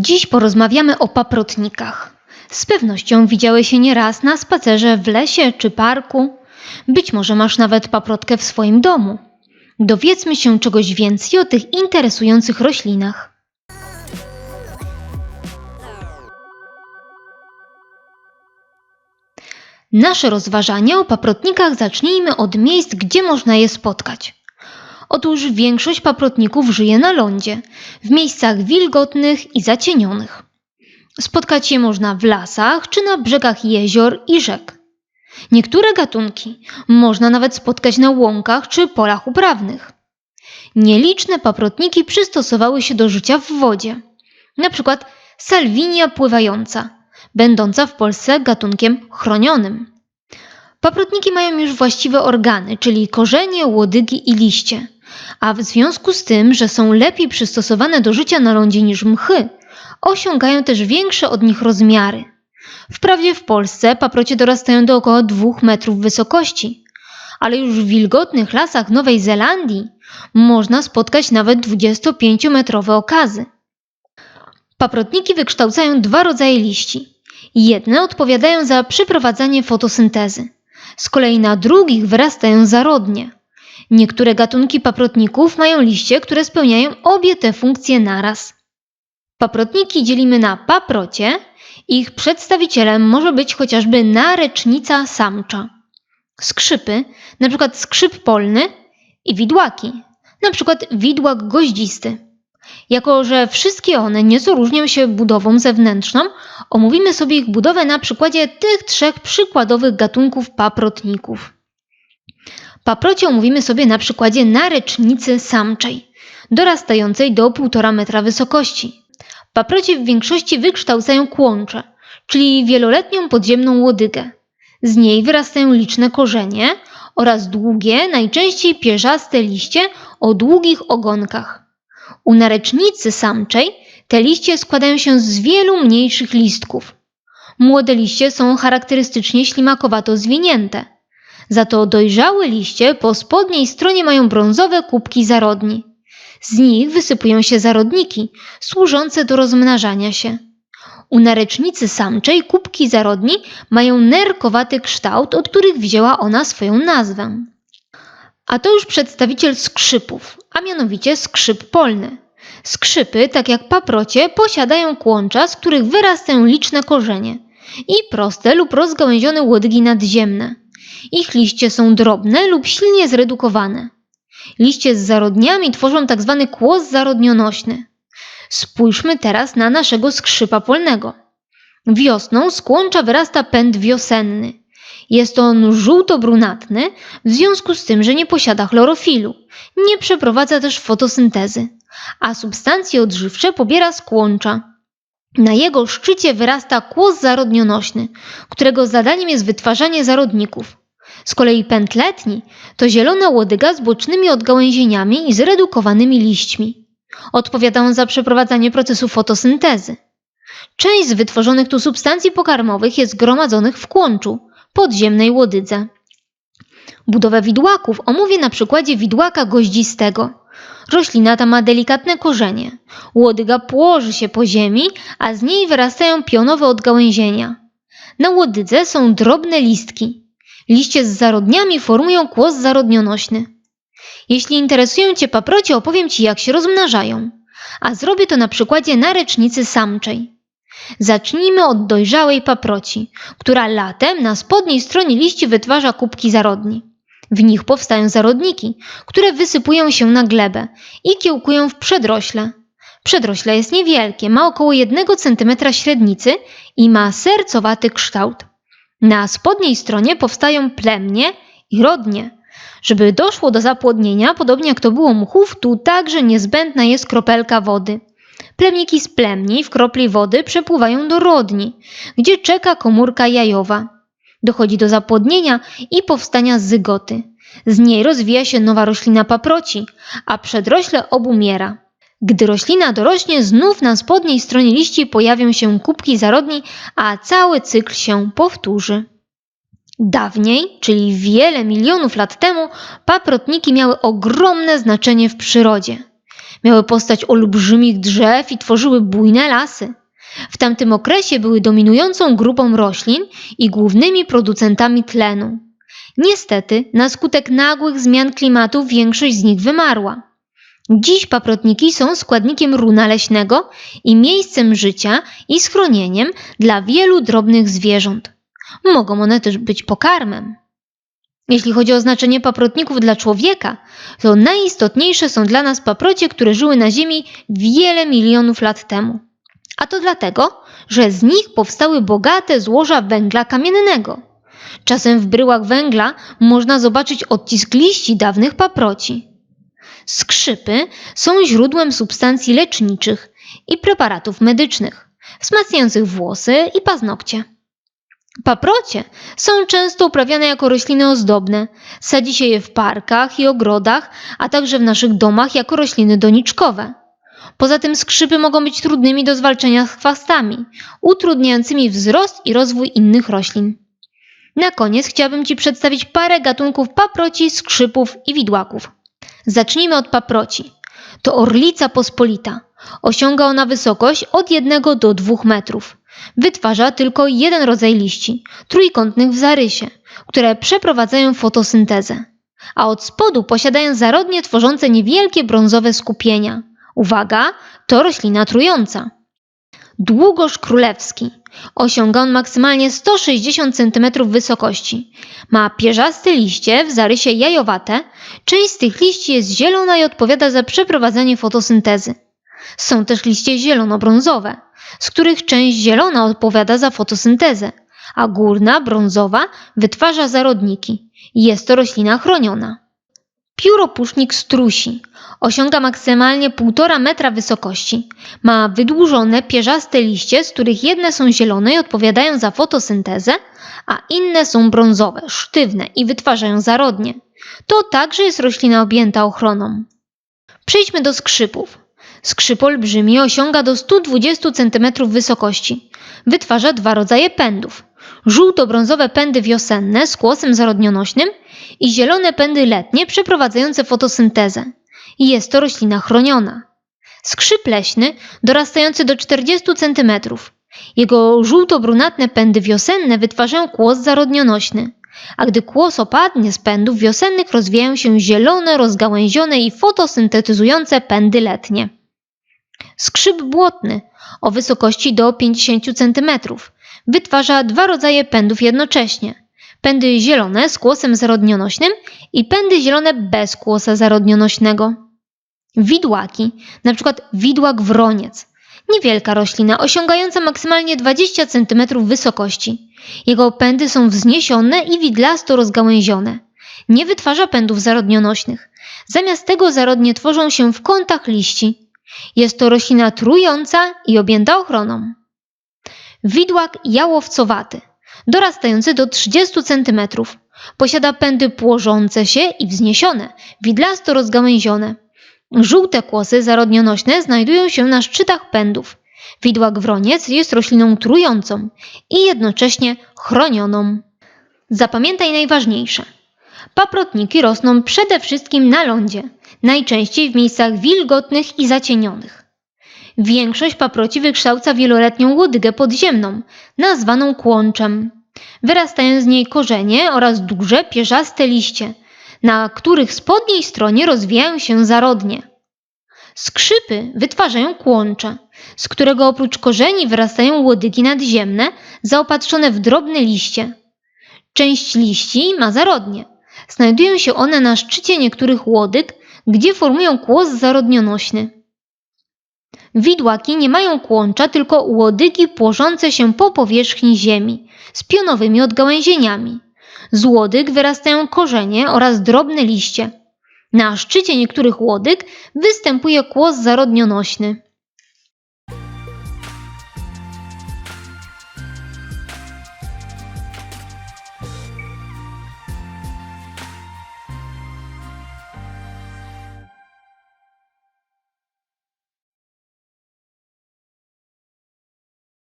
Dziś porozmawiamy o paprotnikach. Z pewnością widziałeś się nieraz na spacerze w lesie czy parku. Być może masz nawet paprotkę w swoim domu. Dowiedzmy się czegoś więcej o tych interesujących roślinach. Nasze rozważania o paprotnikach zacznijmy od miejsc, gdzie można je spotkać. Otóż większość paprotników żyje na lądzie, w miejscach wilgotnych i zacienionych. Spotkać je można w lasach czy na brzegach jezior i rzek. Niektóre gatunki można nawet spotkać na łąkach czy polach uprawnych. Nieliczne paprotniki przystosowały się do życia w wodzie, na przykład salwinia pływająca, będąca w Polsce gatunkiem chronionym. Paprotniki mają już właściwe organy, czyli korzenie, łodygi i liście. A w związku z tym, że są lepiej przystosowane do życia na lądzie niż mchy, osiągają też większe od nich rozmiary. Wprawdzie w Polsce paprocie dorastają do około 2 metrów wysokości, ale już w wilgotnych lasach Nowej Zelandii można spotkać nawet 25-metrowe okazy. Paprotniki wykształcają dwa rodzaje liści. Jedne odpowiadają za przeprowadzanie fotosyntezy, z kolei na drugich wyrastają zarodnie. Niektóre gatunki paprotników mają liście, które spełniają obie te funkcje naraz. Paprotniki dzielimy na paprocie. Ich przedstawicielem może być chociażby narecznica samcza. Skrzypy, np. skrzyp polny i widłaki, np. widłak goździsty. Jako, że wszystkie one nieco różnią się budową zewnętrzną, omówimy sobie ich budowę na przykładzie tych trzech przykładowych gatunków paprotników. Paprocie omówimy sobie na przykładzie narecznicy samczej, dorastającej do 1,5 metra wysokości. Paprocie w większości wykształcają kłącze, czyli wieloletnią podziemną łodygę. Z niej wyrastają liczne korzenie oraz długie, najczęściej pierzaste liście o długich ogonkach. U narecznicy samczej te liście składają się z wielu mniejszych listków. Młode liście są charakterystycznie ślimakowato zwinięte. Za to dojrzałe liście po spodniej stronie mają brązowe kubki zarodni. Z nich wysypują się zarodniki, służące do rozmnażania się. U narecznicy samczej kubki zarodni mają nerkowaty kształt, od których wzięła ona swoją nazwę. A to już przedstawiciel skrzypów, a mianowicie skrzyp polny. Skrzypy, tak jak paprocie, posiadają kłącza, z których wyrastają liczne korzenie i proste lub rozgałęzione łodygi nadziemne. Ich liście są drobne lub silnie zredukowane. Liście z zarodniami tworzą tzw. kłos zarodnionośny. Spójrzmy teraz na naszego skrzypa polnego. Wiosną z kłącza wyrasta pęd wiosenny. Jest on żółto-brunatny w związku z tym, że nie posiada chlorofilu. Nie przeprowadza też fotosyntezy, a substancje odżywcze pobiera z. Na jego szczycie wyrasta kłos zarodnionośny, którego zadaniem jest wytwarzanie zarodników. Z kolei pęd letni to zielona łodyga z bocznymi odgałęzieniami i zredukowanymi liśćmi. Odpowiada on za przeprowadzanie procesu fotosyntezy. Część z wytworzonych tu substancji pokarmowych jest gromadzonych w kłączu, podziemnej łodydze. Budowę widłaków omówię na przykładzie widłaka goździstego. Roślina ta ma delikatne korzenie. Łodyga płoży się po ziemi, a z niej wyrastają pionowe odgałęzienia. Na łodydze są drobne listki. Liście z zarodniami formują kłos zarodnionośny. Jeśli interesują Cię paprocie, opowiem Ci, jak się rozmnażają. A zrobię to na przykładzie narecznicy samczej. Zacznijmy od dojrzałej paproci, która latem na spodniej stronie liści wytwarza kubki zarodni. W nich powstają zarodniki, które wysypują się na glebę i kiełkują w przedrośle. Przedrośle jest niewielkie, ma około 1 cm średnicy i ma sercowaty kształt. Na spodniej stronie powstają plemnie i rodnie. Żeby doszło do zapłodnienia, podobnie jak to było mchów, tu także niezbędna jest kropelka wody. Plemniki z plemni w kropli wody przepływają do rodni, gdzie czeka komórka jajowa. Dochodzi do zapłodnienia i powstania zygoty. Z niej rozwija się nowa roślina paproci, a przedrośle obumiera. Gdy roślina dorośnie, znów na spodniej stronie liści pojawią się kubki zarodni, a cały cykl się powtórzy. Dawniej, czyli wiele milionów lat temu, paprotniki miały ogromne znaczenie w przyrodzie. Miały postać olbrzymich drzew i tworzyły bujne lasy. W tamtym okresie były dominującą grupą roślin i głównymi producentami tlenu. Niestety, na skutek nagłych zmian klimatu większość z nich wymarła. Dziś paprotniki są składnikiem runa leśnego i miejscem życia i schronieniem dla wielu drobnych zwierząt. Mogą one też być pokarmem. Jeśli chodzi o znaczenie paprotników dla człowieka, to najistotniejsze są dla nas paprocie, które żyły na Ziemi wiele milionów lat temu. A to dlatego, że z nich powstały bogate złoża węgla kamiennego. Czasem w bryłach węgla można zobaczyć odcisk liści dawnych paproci. Skrzypy są źródłem substancji leczniczych i preparatów medycznych, wzmacniających włosy i paznokcie. Paprocie są często uprawiane jako rośliny ozdobne. Sadzi się je w parkach i ogrodach, a także w naszych domach jako rośliny doniczkowe. Poza tym skrzypy mogą być trudnymi do zwalczenia z chwastami, utrudniającymi wzrost i rozwój innych roślin. Na koniec chciałabym Ci przedstawić parę gatunków paproci, skrzypów i widłaków. Zacznijmy od paproci. To orlica pospolita. Osiąga ona wysokość od 1 do 2 metrów. Wytwarza tylko jeden rodzaj liści, trójkątnych w zarysie, które przeprowadzają fotosyntezę. A od spodu posiadają zarodnie tworzące niewielkie brązowe skupienia. Uwaga, to roślina trująca. Długoż królewski. Osiąga on maksymalnie 160 cm wysokości. Ma pierzaste liście w zarysie jajowate. Część z tych liści jest zielona i odpowiada za przeprowadzanie fotosyntezy. Są też liście zielono-brązowe, z których część zielona odpowiada za fotosyntezę, a górna, brązowa, wytwarza zarodniki. Jest to roślina chroniona. Pióropusznik strusi. Osiąga maksymalnie 1,5 metra wysokości. Ma wydłużone, pierzaste liście, z których jedne są zielone i odpowiadają za fotosyntezę, a inne są brązowe, sztywne i wytwarzają zarodnie. To także jest roślina objęta ochroną. Przejdźmy do skrzypów. Skrzyp olbrzymi osiąga do 120 cm wysokości. Wytwarza dwa rodzaje pędów. Żółto-brązowe pędy wiosenne z kłosem zarodnionośnym i zielone pędy letnie przeprowadzające fotosyntezę. Jest to roślina chroniona. Skrzyp leśny dorastający do 40 cm. Jego żółto-brunatne pędy wiosenne wytwarzają kłos zarodnionośny, a gdy kłos opadnie z pędów wiosennych rozwijają się zielone, rozgałęzione i fotosyntetyzujące pędy letnie. Skrzyp błotny o wysokości do 50 cm wytwarza dwa rodzaje pędów jednocześnie. Pędy zielone z kłosem zarodnionośnym i pędy zielone bez kłosa zarodnionośnego. Widłaki, np. widłak wroniec, niewielka roślina osiągająca maksymalnie 20 cm wysokości. Jego pędy są wzniesione i widlasto rozgałęzione. Nie wytwarza pędów zarodnionośnych. Zamiast tego zarodnie tworzą się w kątach liści. Jest to roślina trująca i objęta ochroną. Widłak jałowcowaty, dorastający do 30 cm. Posiada pędy płożące się i wzniesione, widlasto rozgałęzione. Żółte kłosy zarodnionośne znajdują się na szczytach pędów. Widłak wroniec jest rośliną trującą i jednocześnie chronioną. Zapamiętaj najważniejsze. Paprotniki rosną przede wszystkim na lądzie, najczęściej w miejscach wilgotnych i zacienionych. Większość paproci wykształca wieloletnią łodygę podziemną, nazwaną kłączem. Wyrastają z niej korzenie oraz duże, pierzaste liście, na których spodniej stronie rozwijają się zarodnie. Skrzypy wytwarzają kłącze, z którego oprócz korzeni wyrastają łodygi nadziemne, zaopatrzone w drobne liście. Część liści ma zarodnie. Znajdują się one na szczycie niektórych łodyg, gdzie formują kłos zarodnionośny. Widłaki nie mają kłącza, tylko łodygi płożące się po powierzchni ziemi, z pionowymi odgałęzieniami. Z łodyg wyrastają korzenie oraz drobne liście. Na szczycie niektórych łodyg występuje kłos zarodnionośny.